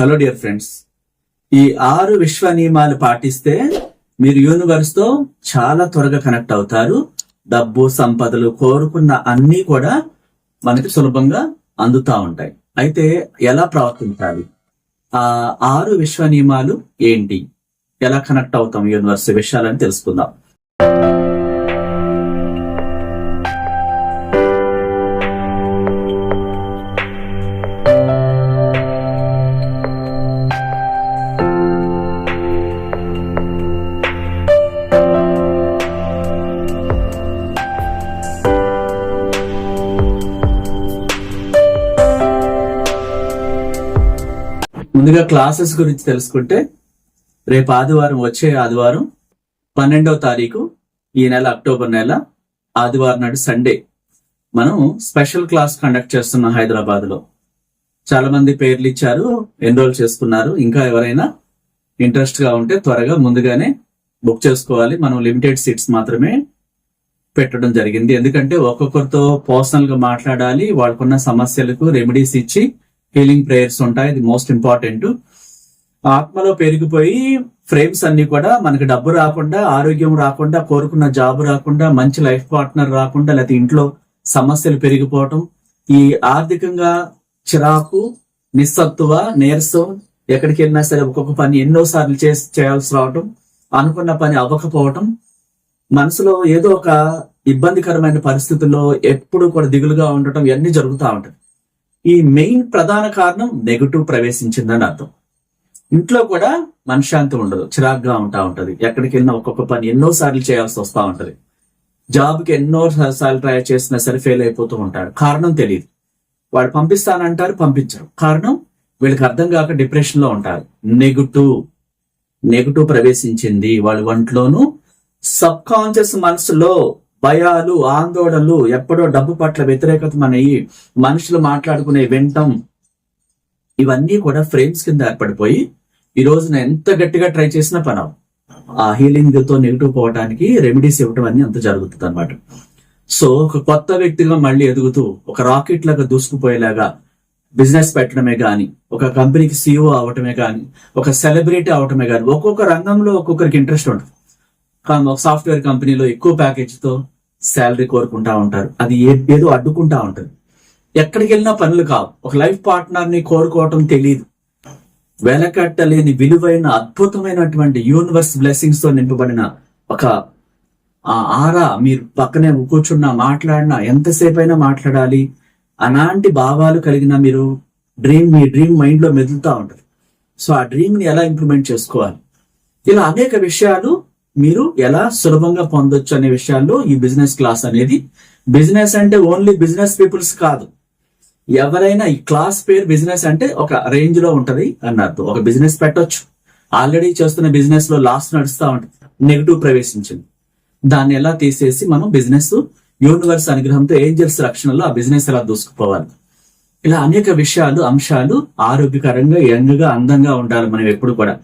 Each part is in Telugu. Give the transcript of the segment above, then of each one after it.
హలో డియర్ ఫ్రెండ్స్ ఈ ఆరు విశ్వ నియమాలు పాటిస్తే మీరు యూనివర్స్తో చాలా త్వరగా కనెక్ట్ అవుతారు. డబ్బు సంపదలు కోరుకున్న అన్ని కూడా మనకి సులభంగా అందుతా ఉంటాయి. అయితే ఎలా ప్రవర్తించాలి? ఆ ఆరు విశ్వ నియమాలు ఏంటి? ఎలా కనెక్ట్ అవుతాం యూనివర్స్ విషయాలని తెలుసుకుందాం. ముందుగా క్లాసెస్ గురించి తెలుసుకుంటే రేపు ఆదివారం వచ్చే ఆదివారం పన్నెండవ తారీఖు ఈ నెల అక్టోబర్ నెల ఆదివారం నాడు సండే. మనం స్పెషల్ క్లాస్ కండక్ట్ చేస్తున్నాం హైదరాబాద్లో చాలా మంది పేర్లు ఇచ్చారు ఎన్రోల్ చేసుకున్నారు. ఇంకా ఎవరైనా ఇంట్రెస్ట్గా ఉంటే త్వరగా ముందుగానే బుక్ చేసుకోవాలి. మనం లిమిటెడ్ సీట్స్ మాత్రమే పెట్టడం జరిగింది. ఎందుకంటే ఒక్కొక్కరితో పర్సనల్గా మాట్లాడాలి వాళ్ళకున్న సమస్యలకు రెమెడీస్ ఇచ్చి హీలింగ్ ప్రేయర్స్ ఉంటాయి. ఇది మోస్ట్ ఇంపార్టెంట్. ఆత్మలో పెరిగిపోయి ఫ్రేమ్స్ అన్ని కూడా మనకి డబ్బు రాకుండా ఆరోగ్యం రాకుండా కోరుకున్న జాబ్ రాకుండా మంచి లైఫ్ పార్ట్నర్ రాకుండా లేకపోతే ఇంట్లో సమస్యలు పెరిగిపోవటం. ఈ ఆర్థికంగా చిరాకు నిస్సత్తువ నీరసం ఎక్కడికి వెళ్ళినా సరే ఒక్కొక్క పని ఎన్నోసార్లు చేసి చేయాల్సి రావటం అనుకున్న పని అవ్వకపోవటం. మనసులో ఏదో ఒక ఇబ్బందికరమైన పరిస్థితుల్లో ఎప్పుడు కూడా దిగులుగా ఉండటం ఇవన్నీ జరుగుతూ ఉంటాయి. ఈ మెయిన్ ప్రధాన కారణం నెగటివ్ ప్రవేశించిందని అర్థం. ఇంట్లో కూడా మనశ్శాంతి ఉండదు. చిరాగ్గా ఉంటా ఉంటది. ఎక్కడికి వెళ్ళినా ఒక్కొక్క పని ఎన్నో సార్లు చేయాల్సి వస్తూ ఉంటది. జాబ్కి ఎన్నో సార్లు ట్రై చేసినా సరే ఫెయిల్ అయిపోతూ ఉంటాడు. కారణం తెలియదు వాడు పంపిస్తానంటారు పంపించరు. కారణం వీళ్ళకి అర్థం కాక డిప్రెషన్లో ఉంటారు. నెగటివ్ నెగటివ్ ప్రవేశించింది. వాళ్ళ ఒంట్లోనూ సబ్ కాన్షియస్ మనసులో భయాలు ఆందోళనలు ఎప్పుడో డబ్బు పట్ల వ్యతిరేకత మనయి మనుషులు మాట్లాడుకునే వింటం ఇవన్నీ కూడా ఫ్రేమ్స్ కింద ఏర్పడిపోయి ఈ రోజున ఎంత గట్టిగా ట్రై చేసినా పనవు ఆ హీలింగ్తో నెగిటివ్ పోవడానికి రెమెడీస్ ఇవ్వటం అన్ని అంత జరుగుతుంది అనమాట సో ఒక కొత్త వ్యక్తిగా మళ్ళీ ఎదుగుతూ ఒక రాకెట్ లాగా దూసుకుపోయేలాగా బిజినెస్ పెట్టడమే కానీ ఒక కంపెనీకి సీఈఓ అవటమే కానీ ఒక సెలబ్రిటీ అవటమే కానీ ఒక్కొక్క రంగంలో ఒక్కొక్కరికి ఇంట్రెస్ట్ ఉంటుంది. కానీ ఒక సాఫ్ట్వేర్ కంపెనీలో ఎక్కువ ప్యాకేజ్తో శాలరీ కోరుకుంటా ఉంటారు. అది ఏదో అడ్డుకుంటా ఉంటుంది. ఎక్కడికి వెళ్ళినా పనులు కావు. ఒక లైఫ్ పార్ట్నర్ని కోరుకోవటం తెలియదు వెలకట్టలేని విలువైన అద్భుతమైనటువంటి యూనివర్స్ బ్లెస్సింగ్స్తో నింపబడిన ఒక ఆ ఆరా మీరు పక్కనే కూర్చున్నా మాట్లాడినా ఎంతసేపు అయినా మాట్లాడాలి. అలాంటి భావాలు కలిగిన మీరు డ్రీమ్ మీ డ్రీమ్ మైండ్లో మెదులుతూ ఉంటుంది. సో ఆ డ్రీమ్ని ఎలా ఇంప్లిమెంట్ చేసుకోవాలి? ఇలా అనేక విషయాలు మీరు ఎలా సులభంగా పొందొచ్చు అనే విషయాల్లో ఈ బిజినెస్ క్లాస్ అనేది బిజినెస్ అంటే ఓన్లీ బిజినెస్ పీపుల్స్ కాదు. ఎవరైనా ఈ క్లాస్ పేరు బిజినెస్ అంటే ఒక రేంజ్లో ఉంటది అన్నట్టు ఒక బిజినెస్ పెట్టొచ్చు. ఆల్రెడీ చేస్తున్న బిజినెస్లో లాస్ నడుస్తూ ఉంటుంది. నెగిటివ్ ప్రవేశించింది. దాన్ని ఎలా తీసేసి మనం బిజినెస్ యూనివర్స్ అనుగ్రహంతో ఏంజల్స్ రక్షణలో ఆ బిజినెస్ ఎలా దూసుకుపోవాలి? ఇలా అనేక విషయాలు అంశాలు ఆరోగ్యకరంగా యంగ్గా అందంగా ఉండాలి మనం ఎప్పుడు కూడా.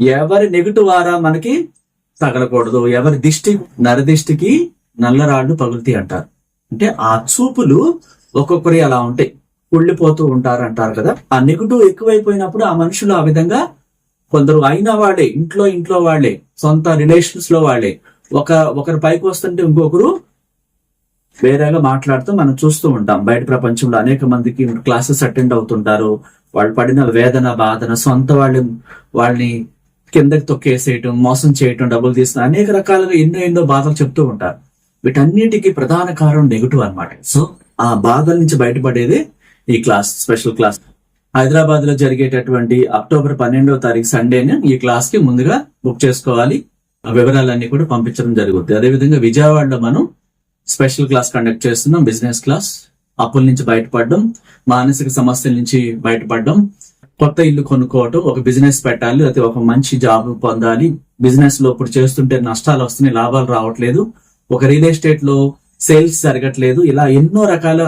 ఎవరి నెగిటివ్ ఆరా మనకి తగలకూడదు. ఎవరి దిష్టి నరదిష్టికి నల్లరాళ్ళు పగులుతాయి అంటారు. అంటే ఆ చూపులు ఒక్కొక్కరి అలా ఉంటాయి. కుళ్ళిపోతూ ఉంటారు అంటారు కదా. ఆ నెగిటివ్ ఎక్కువైపోయినప్పుడు ఆ మనుషులు ఆ విధంగా కొందరు అయిన వాళ్ళే ఇంట్లో ఇంట్లో వాళ్ళే సొంత రిలేషన్స్లో వాళ్ళే. ఒక ఒకరు పైకి వస్తుంటే ఇంకొకరు వేరేగా మాట్లాడుతూ మనం చూస్తూ ఉంటాం. బయట ప్రపంచంలో అనేక మందికి క్లాసెస్ అటెండ్ అవుతుంటారు. వాళ్ళు పడిన వేదన బాధన సొంత వాళ్ళు వాళ్ళని కిందకి తొక్కేసేయటం మోసం చేయటం డబ్బులు తీసుకుని అనేక రకాలుగా ఎన్నో ఎన్నో బాధలు చెప్తూ ఉంటారు. వీటన్నిటికీ ప్రధాన కారణం నెగిటివ్ అన్నమాట. సో ఆ బాధల నుంచి బయటపడేదే ఈ క్లాస్ స్పెషల్ క్లాస్. హైదరాబాద్లో జరిగేటటువంటి అక్టోబర్ పన్నెండవ తారీఖు సండేని ఈ క్లాస్కి ముందుగా బుక్ చేసుకోవాలి. ఆ వివరాలన్నీ కూడా పంపించడం జరుగుతుంది అదేవిధంగా విజయవాడలో మనం స్పెషల్ క్లాస్ కండక్ట్ చేస్తున్నాం బిజినెస్ క్లాస్. అప్పుల నుంచి బయటపడడం మానసిక సమస్యల నుంచి బయటపడడం కొత్త ఇల్లు కొనుక్కోవటం ఒక బిజినెస్ పెట్టాలి లేకపోతే ఒక మంచి జాబ్ పొందాలి. బిజినెస్లో ఇప్పుడు చేస్తుంటే నష్టాలు వస్తున్నాయి లాభాలు రావట్లేదు. ఒక రియల్ ఎస్టేట్లో సేల్స్ జరగట్లేదు. ఇలా ఎన్నో రకాల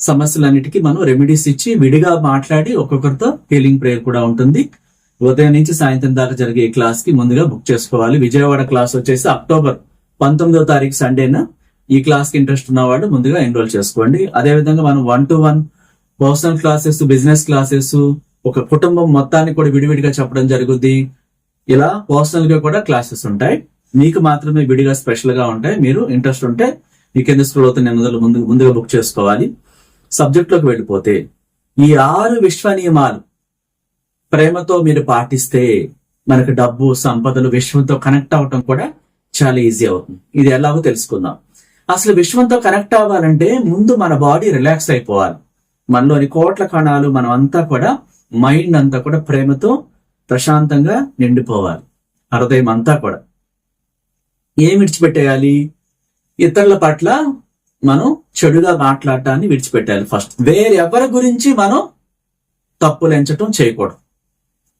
సమస్యలన్నిటికీ మనం రెమెడీస్ ఇచ్చి విడిగా మాట్లాడి ఒక్కొక్కరితో హీలింగ్ ప్రేయర్ కూడా ఉంటుంది. ఉదయం నుంచి సాయంత్రం దాకా జరిగే ఈ క్లాస్కి ముందుగా బుక్ చేసుకోవాలి. విజయవాడ క్లాస్ వచ్చేసి అక్టోబర్ పంతొమ్మిదో తారీఖు సండేన ఈ క్లాస్కి ఇంట్రెస్ట్ ఉన్నవాడు ముందుగా ఎన్రోల్ చేసుకోండి. అదే విధంగా మనం one to one personal classes business classes ఒక కుటుంబం మొత్తాన్ని కూడా విడివిడిగా చెప్పడం జరుగుద్ది. ఇలా పర్సనల్గా కూడా క్లాసెస్ ఉంటాయి. మీకు మాత్రమే విడిగా స్పెషల్గా ఉంటాయి. మీరు ఇంట్రెస్ట్ ఉంటే మీ కింద స్కూల్ అవుతున్న ముందు ముందుగా బుక్ చేసుకోవాలి. సబ్జెక్ట్లోకి వెళ్ళిపోతే ఈ ఆరు విశ్వ నియమాలు ప్రేమతో మీరు పాటిస్తే మనకు డబ్బు సంపదలు విశ్వంతో కనెక్ట్ అవటం కూడా చాలా ఈజీ అవుతుంది. ఇది ఎలాగో తెలుసుకుందాం. అసలు విశ్వంతో కనెక్ట్ అవ్వాలంటే ముందు మన బాడీ రిలాక్స్ అయిపోవాలి. మనలోని కోట్ల కణాలు మనం అంతా కూడా మైండ్ అంతా కూడా ప్రేమతో ప్రశాంతంగా నిండిపోవాలి. హృదయం అంతా కూడా. ఏం విడిచిపెట్టేయాలి? ఇతరుల పట్ల మనం చెడుగా మాట్లాడటాన్ని విడిచిపెట్టాలి ఫస్ట్. వేరెవరి గురించి మనం తప్పులు ఎంచటం చేయకూడదు.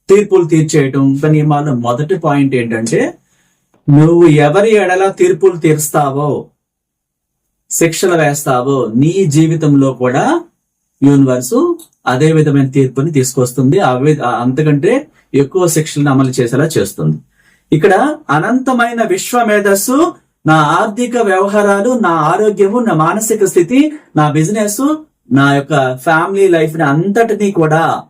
తీర్పులు తీర్చేయటం కానీ మన మొదటి పాయింట్ ఏంటంటే నువ్వు ఎవరి ఎడల తీర్పులు తీరుస్తావో శిక్షలు వేస్తావో నీ జీవితంలో కూడా యూనివర్సు అదే విధమైన తీర్పుని తీసుకొస్తుంది. అవే అంతకంటే ఎక్కువ శిక్షలను అమలు చేసేలా చేస్తుంది. ఇక్కడ అనంతమైన విశ్వ మేధస్సు నా ఆర్థిక వ్యవహారాలు నా ఆరోగ్యము నా మానసిక స్థితి నా బిజినెస్ నా యొక్క ఫ్యామిలీ లైఫ్ని అంతటినీ కూడా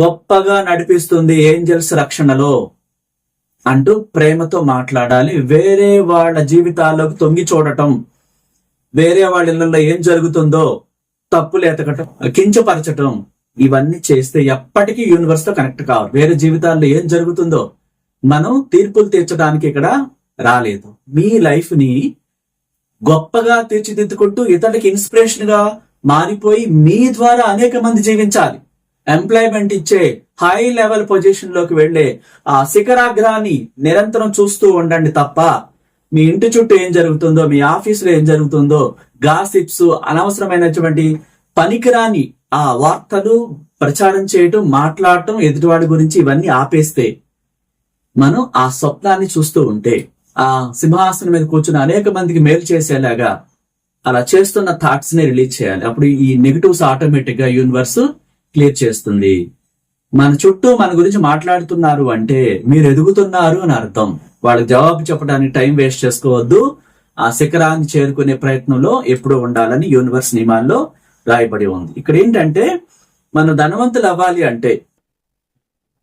గొప్పగా నడిపిస్తుంది ఏంజల్స్ రక్షణలో అంటూ ప్రేమతో మాట్లాడాలి. వేరే వాళ్ళ జీవితాల్లోకి తొంగి చూడటం వేరే వాళ్ళ ఇళ్ళలో ఏం జరుగుతుందో తప్పులు ఎతకటం కించపరచటం ఇవన్నీ చేస్తే ఎప్పటికీ యూనివర్స్తో కనెక్ట్ కావాలి వేరే జీవితాల్లో ఏం జరుగుతుందో మనం తీర్పులు తీర్చడానికి ఇక్కడ రాలేదు. మీ లైఫ్ని గొప్పగా తీర్చిదిద్దుకుంటూ ఇతరులకి ఇన్స్పిరేషన్గా మారిపోయి మీ ద్వారా అనేక మంది జీవించాలి. ఎంప్లాయ్మెంట్ ఇచ్చే హై లెవెల్ పొజిషన్లోకి వెళ్ళే ఆ శిఖరాగ్రాన్ని నిరంతరం చూస్తూ ఉండండి తప్ప మీ ఇంటి చుట్టూ ఏం జరుగుతుందో మీ ఆఫీసులో ఏం జరుగుతుందో గాసిప్స్ అనవసరమైనటువంటి పనికిరాని ఆ వార్తలు ప్రచారం చేయటం మాట్లాడటం ఎదుటివాడి గురించి ఇవన్నీ ఆపేస్తే మనం ఆ స్వప్నాన్ని చూస్తూ ఉంటే ఆ సింహాసనం మీద కూర్చుని అనేక మందికి మేలు చేసేలాగా అలా చేస్తున్న థాట్స్ని రిలీజ్ చేయాలి. అప్పుడు ఈ నెగిటివ్స్ ఆటోమేటిక్గా యూనివర్స్ క్లియర్ చేస్తుంది. మన చుట్టూ మన గురించి మాట్లాడుతున్నారు అంటే మీరు ఎదుగుతున్నారు అని అర్థం. వాళ్ళకి జవాబు చెప్పడానికి టైం వేస్ట్ చేసుకోవద్దు. ఆ శిఖరాన్ని చేరుకునే ప్రయత్నంలో ఎప్పుడూ ఉండాలని యూనివర్స్ నియమాల్లో రాయబడి ఉంది. ఇక్కడ ఏంటంటే మనం ధనవంతులు అవ్వాలి అంటే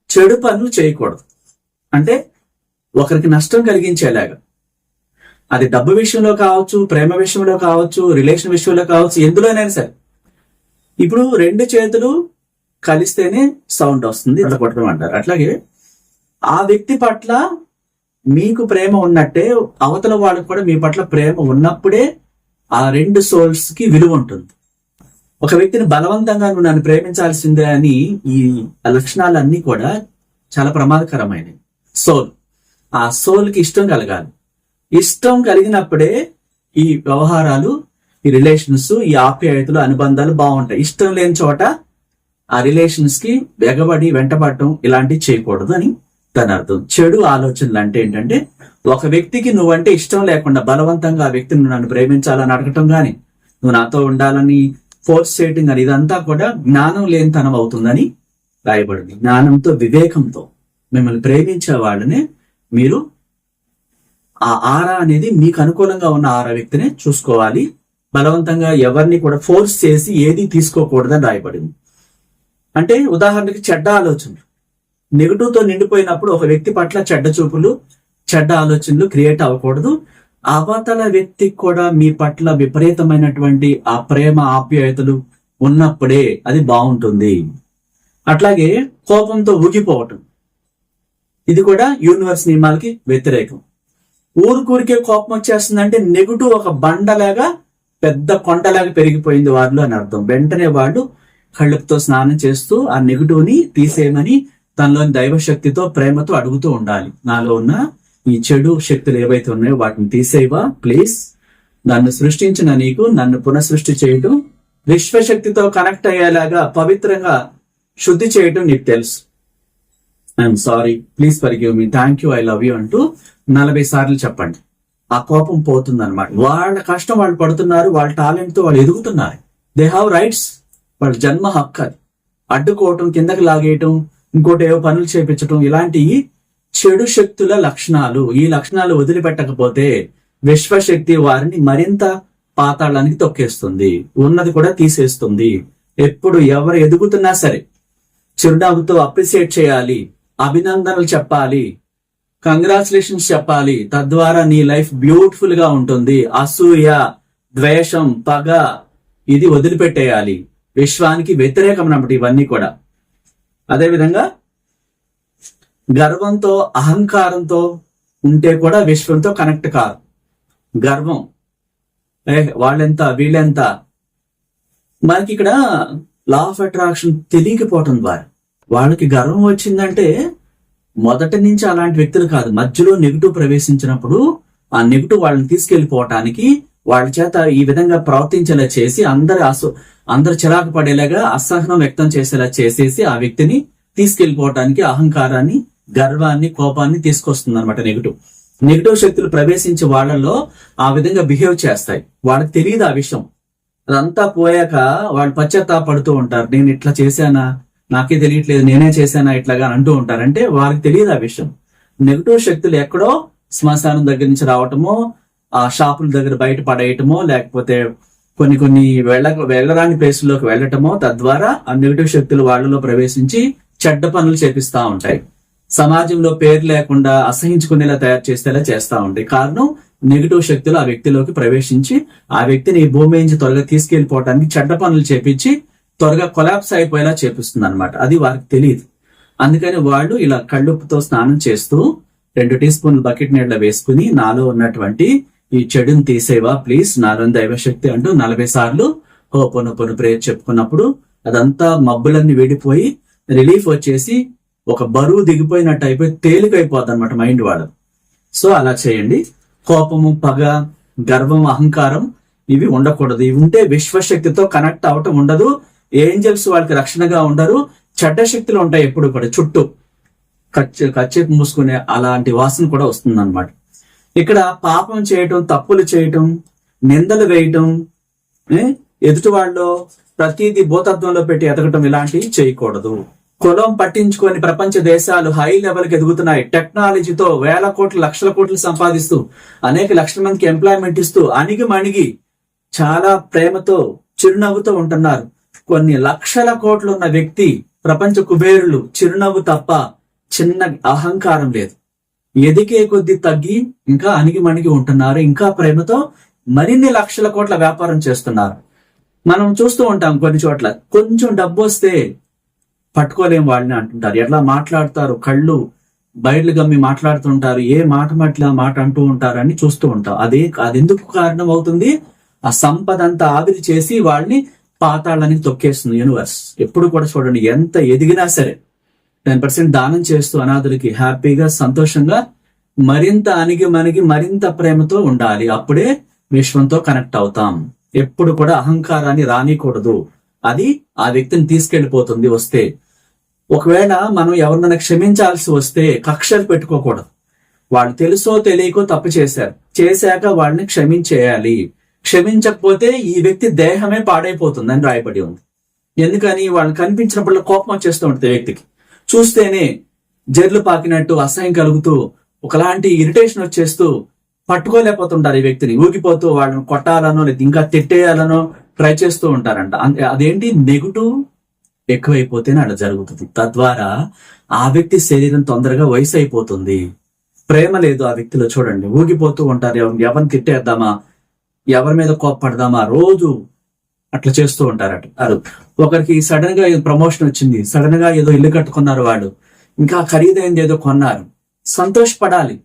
చెడు పనులు చేయకూడదు. అంటే ఒకరికి నష్టం కలిగించేలాగా. అది డబ్బు విషయంలో కావచ్చు ప్రేమ విషయంలో కావచ్చు రిలేషన్ విషయంలో కావచ్చు ఎందులోనైనా సరే. ఇప్పుడు రెండు చేతులు కలిస్తేనే సౌండ్ వస్తుంది ఇట్లా కొట్టడం అంటారు అట్లాగే ఆ వ్యక్తి పట్ల మీకు ప్రేమ ఉన్నట్టే అవతల వాళ్ళకి కూడా మీ పట్ల ప్రేమ ఉన్నప్పుడే ఆ రెండు సోల్స్కి విలువ ఉంటుంది. ఒక వ్యక్తిని బలవంతంగా నువ్వు నన్ను ప్రేమించాల్సిందే అని ఈ లక్షణాలన్నీ కూడా చాలా ప్రమాదకరమైనవి. సోల్ ఆ సోల్కి ఇష్టం కలగాలి. ఇష్టం కలిగినప్పుడే ఈ వ్యవహారాలు ఈ రిలేషన్స్ ఈ ఆప్యాయతలు అనుబంధాలు బాగుంటాయి. ఇష్టం లేని చోట ఆ రిలేషన్స్కి వెగబడి వెంటబడటం ఇలాంటివి చేయకూడదు అని దాని అర్థం. చెడు ఆలోచనలు అంటే ఏంటంటే ఒక వ్యక్తికి నువ్వంటే ఇష్టం లేకుండా బలవంతంగా ఆ వ్యక్తిని నన్ను ప్రేమించాలని అడగటం గాని నువ్వు నాతో ఉండాలని ఫోర్స్ చేయటం కానీ ఇదంతా కూడా జ్ఞానం లేనితనం అవుతుందని రాయబడింది. జ్ఞానంతో వివేకంతో మిమ్మల్ని ప్రేమించే వాళ్ళనే మీరు ఆ ఆరా అనేది మీకు అనుకూలంగా ఉన్న ఆరా వ్యక్తిని చూసుకోవాలి. బలవంతంగా ఎవరిని కూడా ఫోర్స్ చేసి ఏది తీసుకోకూడదని రాయబడింది. అంటే ఉదాహరణకి చెడ్డ ఆలోచనలు. నెగిటివ్తో నిండిపోయినప్పుడు ఒక వ్యక్తి పట్ల చెడ్డ చూపులు చెడ్డ ఆలోచనలు క్రియేట్ అవ్వకూడదు. అవతల వ్యక్తికి కూడా మీ పట్ల విపరీతమైనటువంటి ఆ ప్రేమ ఆప్యాయతలు ఉన్నప్పుడే అది బాగుంటుంది. అట్లాగే కోపంతో ఊగిపోవటం. ఇది కూడా యూనివర్స్ నియమాలకి వ్యతిరేకం. ఊరికూరికే కోపం వచ్చేస్తుందంటే నెగిటివ్ ఒక బండలాగా పెద్ద కొండలాగా పెరిగిపోయింది వారిలో అని అర్థం. వెంటనే వాళ్ళు కళ్ళుతో స్నానం చేస్తూ ఆ నెగిటివ్ని తీసేయమని తనలోని దైవశక్తితో ప్రేమతో అడుగుతూ ఉండాలి. నాలో ఉన్న ఈ చెడు శక్తులు ఏవైతే ఉన్నాయో వాటిని తీసేవా ప్లీజ్ నన్ను సృష్టించిన నీకు నన్ను పునఃసృష్టి చేయటం విశ్వశక్తితో కనెక్ట్ అయ్యేలాగా పవిత్రంగా శుద్ధి చేయటం నీకు తెలుసు. I'm sorry please forgive me thank you I love you అంటూ నలభై సార్లు చెప్పండి. ఆ కోపం పోతుంది అనమాట వాళ్ళ కష్టం వాళ్ళు పడుతున్నారు వాళ్ళ టాలెంట్తో వాళ్ళు ఎదుగుతున్నారు. దే హ్యావ్ రైట్స్ వాళ్ళ జన్మ హక్కు అది. అడ్డుకోవటం కిందకి లాగేయటం ఇంకోటి ఏవో పనులు చేపించటం ఇలాంటి చెడు శక్తుల లక్షణాలు. ఈ లక్షణాలు వదిలిపెట్టకపోతే విశ్వశక్తి వారిని మరింత పాతాళానికి తొక్కేస్తుంది. ఉన్నది కూడా తీసేస్తుంది. ఎప్పుడు ఎవరు ఎదుగుతున్నా సరే చిరునవ్వుతో అప్రిసియేట్ చేయాలి అభినందనలు చెప్పాలి కంగ్రాచులేషన్స్ చెప్పాలి. తద్వారా నీ లైఫ్ బ్యూటిఫుల్గా ఉంటుంది. అసూయ ద్వేషం పగ ఇది వదిలిపెట్టేయాలి. విశ్వానికి వ్యతిరేకం అన్నమాట ఇవన్నీ కూడా. అదేవిధంగా గర్వంతో అహంకారంతో ఉంటే కూడా విశ్వంతో కనెక్ట్ కాదు. గర్వం. ఏ వాళ్ళెంత వీళ్ళెంత? మనకి ఇక్కడ లా ఆఫ్ అట్రాక్షన్ తెలియకపోవటం ద్వారా. వాళ్ళకి గర్వం వచ్చిందంటే మొదటి నుంచి అలాంటి వ్యక్తులు కాదు. మధ్యలో నెగిటివ్ ప్రవేశించినప్పుడు ఆ నెగిటివ్ వాళ్ళని తీసుకెళ్ళిపోవటానికి వాళ్ళ చేత ఈ విధంగా ప్రవర్తించేలా చేసి అందరి అసో అందరు చిరాకు పడేలాగా అసహనం వ్యక్తం చేసేలా చేసేసి ఆ వ్యక్తిని తీసుకెళ్ళిపోవటానికి అహంకారాన్ని గర్వాన్ని కోపాన్ని తీసుకొస్తుంది అనమాట నెగిటివ్. నెగిటివ్ శక్తులు ప్రవేశించి వాళ్ళలో ఆ విధంగా బిహేవ్ చేస్తాయి. వాళ్ళకి తెలియదు ఆ విషయం. అదంతా పోయాక వాళ్ళు పశ్చాత్తాపడుతూ ఉంటారు. నేను ఇట్లా చేశానా? నాకే తెలియట్లేదు. నేనే చేశానా? ఇట్లాగా అంటూ ఉంటారు. అంటే వాళ్ళకి తెలియదు ఆ విషయం. నెగిటివ్ శక్తులు ఎక్కడో శ్మశానం దగ్గర నుంచి రావటమో ఆ షాపుల దగ్గర బయట పడేయటమో లేకపోతే కొన్ని కొన్ని వెళ్ళ వెళ్ళరాని ప్లేసుల్లోకి వెళ్ళటమో తద్వారా ఆ నెగిటివ్ శక్తులు వాళ్ళలో ప్రవేశించి చెడ్డ పనులు చేపిస్తా ఉంటాయి. సమాజంలో పేరు లేకుండా అసహించుకునేలా తయారు చేసేలా చేస్తా ఉంటాయి. కారణం నెగిటివ్ శక్తులు ఆ వ్యక్తిలోకి ప్రవేశించి ఆ వ్యక్తిని ఈ భూమి నుంచి త్వరగా తీసుకెళ్ళిపోవటానికి చెడ్డ పనులు చేపించి త్వరగా కొలాప్స్ అయిపోయేలా చేపిస్తుంది అనమాట అది వారికి తెలియదు అందుకని వాళ్ళు ఇలా కళ్ళుప్పుతో స్నానం చేస్తూ రెండు టీ స్పూన్లు బకెట్ నీళ్ళ వేసుకుని నాలో ఉన్నటువంటి ఈ చెడుని తీసేవా? ప్లీజ్ నాలో దైవశక్తి అంటూ నలభై సార్లు హో పొను పొను ప్రేయర్ చెప్పుకున్నప్పుడు అదంతా మబ్బులన్నీ వేడిపోయి రిలీఫ్ వచ్చేసి ఒక బరువు దిగిపోయినట్టు అయిపోయి తేలికైపోద్ది అనమాట మైండ్ వాడు సో అలా చేయండి. కోపము పగ గర్వం అహంకారం ఇవి ఉండకూడదు. ఇవి ఉంటే విశ్వశక్తితో కనెక్ట్ అవటం ఉండదు. ఏంజల్స్ వాళ్ళకి రక్షణగా ఉండరు. చెడ్డ శక్తులు ఉంటాయి ఎప్పుడు కూడా. చుట్టూ కచ్చి కచ్చేపు మూసుకునే అలాంటి వాసన కూడా వస్తుంది అనమాట ఇక్కడ పాపం చేయటం తప్పులు చేయటం నిందలు వేయటం ఎదుటి వాళ్ళు ప్రతిదీ భూతత్వంలో పెట్టి ఎదగటం ఇలాంటివి చేయకూడదు. కులం పట్టించుకొని ప్రపంచ దేశాలు హై లెవెల్కి ఎదుగుతున్నాయి. టెక్నాలజీతో వేల కోట్లు లక్షల కోట్లు సంపాదిస్తూ అనేక లక్షల మందికి ఎంప్లాయ్మెంట్ ఇస్తూ అణిగి మణిగి చాలా ప్రేమతో చిరునవ్వుతో ఉంటున్నారు. కొన్ని లక్షల కోట్లు ఉన్న వ్యక్తి ప్రపంచ కుబేరులు చిరునవ్వు తప్ప చిన్న అహంకారం లేదు. ఎదిగే కొద్ది తగ్గి ఇంకా అణిగి మణిగి ఉంటున్నారు ఇంకా ప్రేమతో మరిన్ని లక్షల కోట్ల వ్యాపారం చేస్తున్నారు. మనం చూస్తూ ఉంటాం కొన్ని చోట్ల కొంచెం డబ్బు వస్తే పట్టుకోలేం వాళ్ళని అంటుంటారు. ఎట్లా మాట్లాడతారు? కళ్ళు బయలు గమ్మి మాట్లాడుతుంటారు. ఏ మాట మట్ల మాట అంటూ ఉంటారని చూస్తూ ఉంటాం. అదే అది ఎందుకు కారణం అవుతుంది ఆ సంపద అంతా ఆవిరి చేసి వాళ్ళని పాతాళానికి తొక్కేస్తుంది యూనివర్స్. ఎప్పుడు కూడా చూడండి ఎంత ఎదిగినా సరే. టెన్ పర్సెంట్ దానం చేస్తూ అనాథులకి హ్యాపీగా సంతోషంగా మరింత అనిగి మనకి మరింత ప్రేమతో ఉండాలి. అప్పుడే విశ్వంతో కనెక్ట్ అవుతాం. ఎప్పుడు కూడా అహంకారాన్ని రానికూడదు. అది ఆ వ్యక్తిని తీసుకెళ్ళిపోతుంది వస్తే. ఒకవేళ మనం ఎవరినైనా క్షమించాల్సి వస్తే కక్షలు పెట్టుకోకూడదు. వాళ్ళు తెలుసో తెలియకో తప్పు చేశారు. చేశాక వాళ్ళని క్షమించేయాలి. క్షమించకపోతే ఈ వ్యక్తి దేహమే పాడైపోతుంది అని రాయబడి ఉంది. ఎందుకని? వాళ్ళని కనిపించినప్పుడు కోపం వచ్చేస్తూ ఉంటుంది వ్యక్తికి. చూస్తేనే జర్లు పాకినట్టు అసహ్యం కలుగుతూ ఒకలాంటి ఇరిటేషన్ వచ్చేస్తూ పట్టుకోలేకపోతుంటారు ఈ వ్యక్తిని. ఊగిపోతూ వాళ్ళని కొట్టాలనో లేదా ఇంకా తిట్టేయాలనో ట్రై చేస్తూ ఉంటారంట. అదేంటి? నెగిటివ్? ఎక్కువైపోతేనే అలా జరుగుతుంది. తద్వారా ఆ వ్యక్తి శరీరం తొందరగా వయసు అయిపోతుంది ప్రేమ లేదు ఆ వ్యక్తిలో చూడండి. ఊగిపోతూ ఉంటారు. ఎవరిని ఎవరిని తిట్టేద్దామా? ఎవరి మీద కోప్పడదామా? రోజు అట్లా చేస్తూ ఉంటారట. అరు. ఒకరికి సడన్గా ప్రమోషన్ వచ్చింది. సడన్గా ఏదో ఇల్లు కట్టుకున్నారు వాళ్ళు. ఇంకా ఖరీదైంది ఏదో కొన్నారు. సంతోషపడాలి.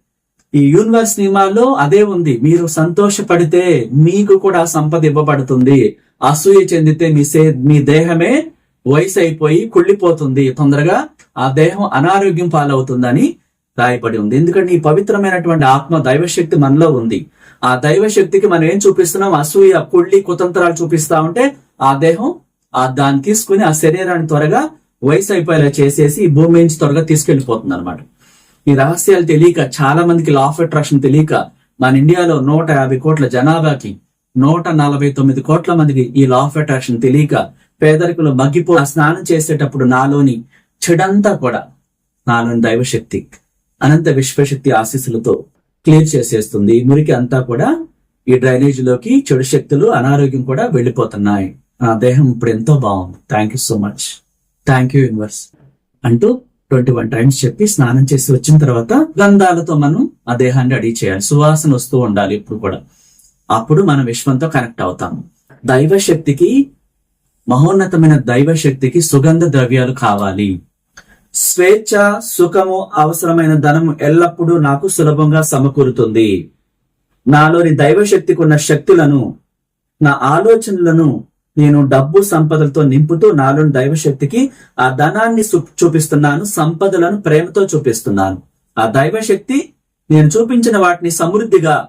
ఈ యూనివర్స్ నియమాల్లో అదే ఉంది. మీరు సంతోషపడితే మీకు కూడా సంపద ఇవ్వబడుతుంది. అసూయ చెందితే మీ సే మీ దేహమే వయసు అయిపోయి కుళ్ళిపోతుంది. తొందరగా ఆ దేహం అనారోగ్యం పాలవుతుందని రాయబడి ఉంది. ఎందుకంటే ఈ పవిత్రమైనటువంటి ఆత్మ దైవశక్తి మనలో ఉంది. ఆ దైవ శక్తికి మనం ఏం చూపిస్తున్నాం? అసూయ కుళ్ళి కుతంత్రాలు చూపిస్తా ఉంటే ఆ దేహం ఆ దాన్ని తీసుకుని ఆ శరీరాన్ని త్వరగా వయసు అయిపోయేలా చేసేసి ఈ భూమి నుంచి త్వరగా తీసుకెళ్ళిపోతుంది అనమాట ఈ రహస్యాలు తెలియక చాలా మందికి లా ఆఫ్ అట్రాక్షన్ తెలియక మన ఇండియాలో నూట యాభై కోట్ల జనాభాకి నూట నలభై తొమ్మిది కోట్ల మందికి ఈ లా ఆఫ్ అట్రాక్షన్ తెలియక పేదరికులు మగ్గిపో ఆ స్నానం చేసేటప్పుడు నాలోని చెడంతా కూడా నాలోని దైవశక్తి అనంత విశ్వశక్తి ఆశీస్సులతో క్లియర్ చేసేస్తుంది. మురికి అంతా కూడా ఈ డ్రైనేజీలోకి చెడు శక్తులు అనారోగ్యం కూడా వెళ్ళిపోతున్నాయి. నా దేహం ఇప్పుడు ఎంతో బాగుంది. Thank you so much thank you universe అంటూ ట్వంటీ వన్ టైమ్స్ చెప్పి స్నానం చేసి వచ్చిన తర్వాత గంధాలతో మనం ఆ దేహాన్ని అడిగి చేయాలి. సువాసన వస్తూ ఉండాలి ఇప్పుడు కూడా. అప్పుడు మనం విశ్వంతో కనెక్ట్ అవుతాం దైవ శక్తికి మహోన్నతమైన దైవ శక్తికి సుగంధ ద్రవ్యాలు కావాలి. స్వేచ్ఛ సుఖము అవసరమైన ధనం ఎల్లప్పుడూ నాకు సులభంగా సమకూరుతుంది. నాలోని దైవ శక్తికి ఉన్న శక్తులను నా ఆలోచనలను నేను డబ్బు సంపదలతో నింపుతూ నాలోని దైవ శక్తికి ఆ ధనాన్ని చూపిస్తున్నాను సంపదలను ప్రేమతో చూపిస్తున్నాను. ఆ దైవ శక్తి నేను చూపించిన వాటిని సమృద్ధిగా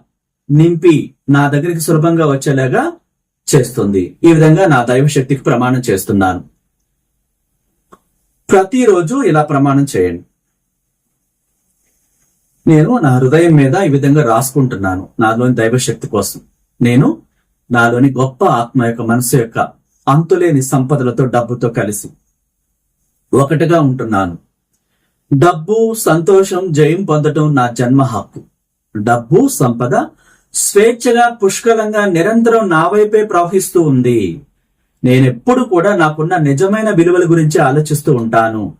నింపి నా దగ్గరికి సులభంగా వచ్చేలాగా చేస్తుంది. ఈ విధంగా నా దైవ శక్తికి ప్రమాణం చేస్తున్నాను. ప్రతిరోజు ఇలా ప్రమాణం చేయండి. నేను నా హృదయం మీద ఈ విధంగా రాసుకుంటున్నాను. నాలోని దైవశక్తి కోసం. నేను నాలోని గొప్ప ఆత్మ యొక్క మనసు యొక్క అంతులేని సంపదలతో డబ్బుతో కలిసి ఒకటిగా ఉంటున్నాను. డబ్బు సంతోషం జయం పొందటం నా జన్మ హక్కు. డబ్బు సంపద స్వేచ్ఛగా పుష్కలంగా నిరంతరం నా వైపే ప్రవహిస్తూ ఉంది. నేనెప్పుడు కూడా నాకున్న నిజమైన విలువల గురించి ఆలోచిస్తూ ఉంటాను.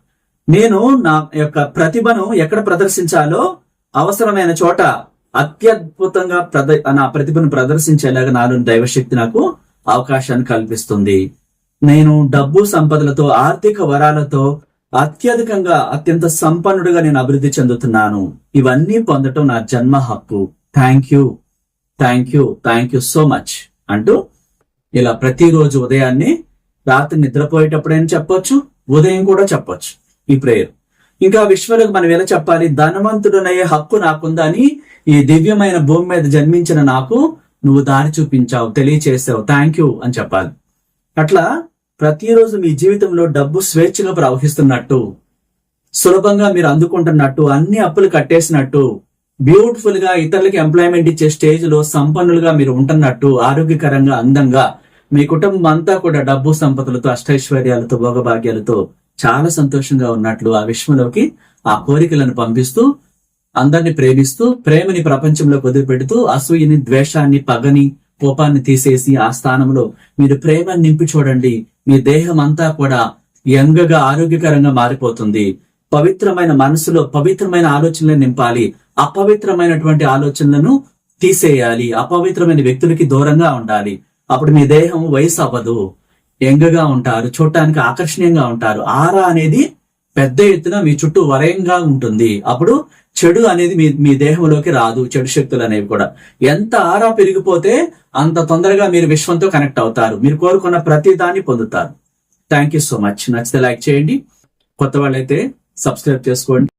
నేను నా యొక్క ప్రతిభను ఎక్కడ ప్రదర్శించాలో అవసరమైన చోట అత్యద్భుతంగా ప్రద నా ప్రతిభను ప్రదర్శించేలాగా నాలో దైవశక్తి నాకు అవకాశాన్ని కల్పిస్తుంది. నేను డబ్బు సంపదలతో ఆర్థిక వరాలతో అత్యధికంగా అత్యంత సంపన్నుడిగా నేను అభివృద్ధి చెందుతున్నాను. ఇవన్నీ పొందటం నా జన్మ హక్కు. Thank you. Thank you. Thank you so much అంటూ ఇలా ప్రతిరోజు ఉదయాన్నే రాత్రి నిద్రపోయేటప్పుడైనా చెప్పొచ్చు ఉదయం కూడా చెప్పొచ్చు ఈ ప్రేయర్ ఇంకా విశ్వలకు మనం ఎలా చెప్పాలి? ధనవంతుడనయ్యే హక్కు నాకుందా అని ఈ దివ్యమైన భూమి మీద జన్మించిన నాకు నువ్వు దారి చూపించావు తెలియచేసావు. థ్యాంక్ యూ అని చెప్పాలి. అట్లా ప్రతిరోజు మీ జీవితంలో డబ్బు స్వేచ్ఛగా ప్రవహిస్తున్నట్టు సులభంగా మీరు అందుకుంటున్నట్టు అన్ని అప్పులు కట్టేసినట్టు బ్యూటిఫుల్గా ఇతరులకి ఎంప్లాయ్మెంట్ ఇచ్చే స్టేజ్లో సంపన్నులుగా మీరు ఉంటున్నట్టు ఆరోగ్యకరంగా అందంగా మీ కుటుంబం అంతా కూడా డబ్బు సంపదలతో అష్టైశ్వర్యాలతో భోగభాగ్యాలతో చాలా సంతోషంగా ఉన్నట్లు ఆ విశ్వంలోకి ఆ కోరికలను పంపిస్తూ అందరిని ప్రేమిస్తూ ప్రేమని ప్రపంచంలో వదిలిపెడుతూ అసూయని ద్వేషాన్ని పగని కోపాన్ని తీసేసి ఆ స్థానంలో మీరు ప్రేమని నింపి చూడండి. మీ దేహం అంతా కూడా యంగగా ఆరోగ్యకరంగా మారిపోతుంది. పవిత్రమైన మనసులో పవిత్రమైన ఆలోచనలను నింపాలి. అపవిత్రమైనటువంటి ఆలోచనలను తీసేయాలి. అపవిత్రమైన వ్యక్తులకి దూరంగా ఉండాలి. అప్పుడు మీ దేహం వయసు అవ్వదు. ఎంగగా ఉంటారు చూడటానికి ఆకర్షణీయంగా ఉంటారు. ఆరా అనేది పెద్ద ఎత్తున మీ చుట్టూ వలయంగా ఉంటుంది. అప్పుడు చెడు అనేది మీ మీ దేహంలోకి రాదు చెడు శక్తులు అనేవి కూడా. ఎంత ఆరా పెరిగిపోతే అంత తొందరగా మీరు విశ్వంతో కనెక్ట్ అవుతారు. మీరు కోరుకున్న ప్రతి దాన్ని పొందుతారు. థ్యాంక్ యూ సో మచ్ నచ్చితే లైక్ చేయండి. కొత్త వాళ్ళైతే సబ్స్క్రైబ్ చేసుకోండి.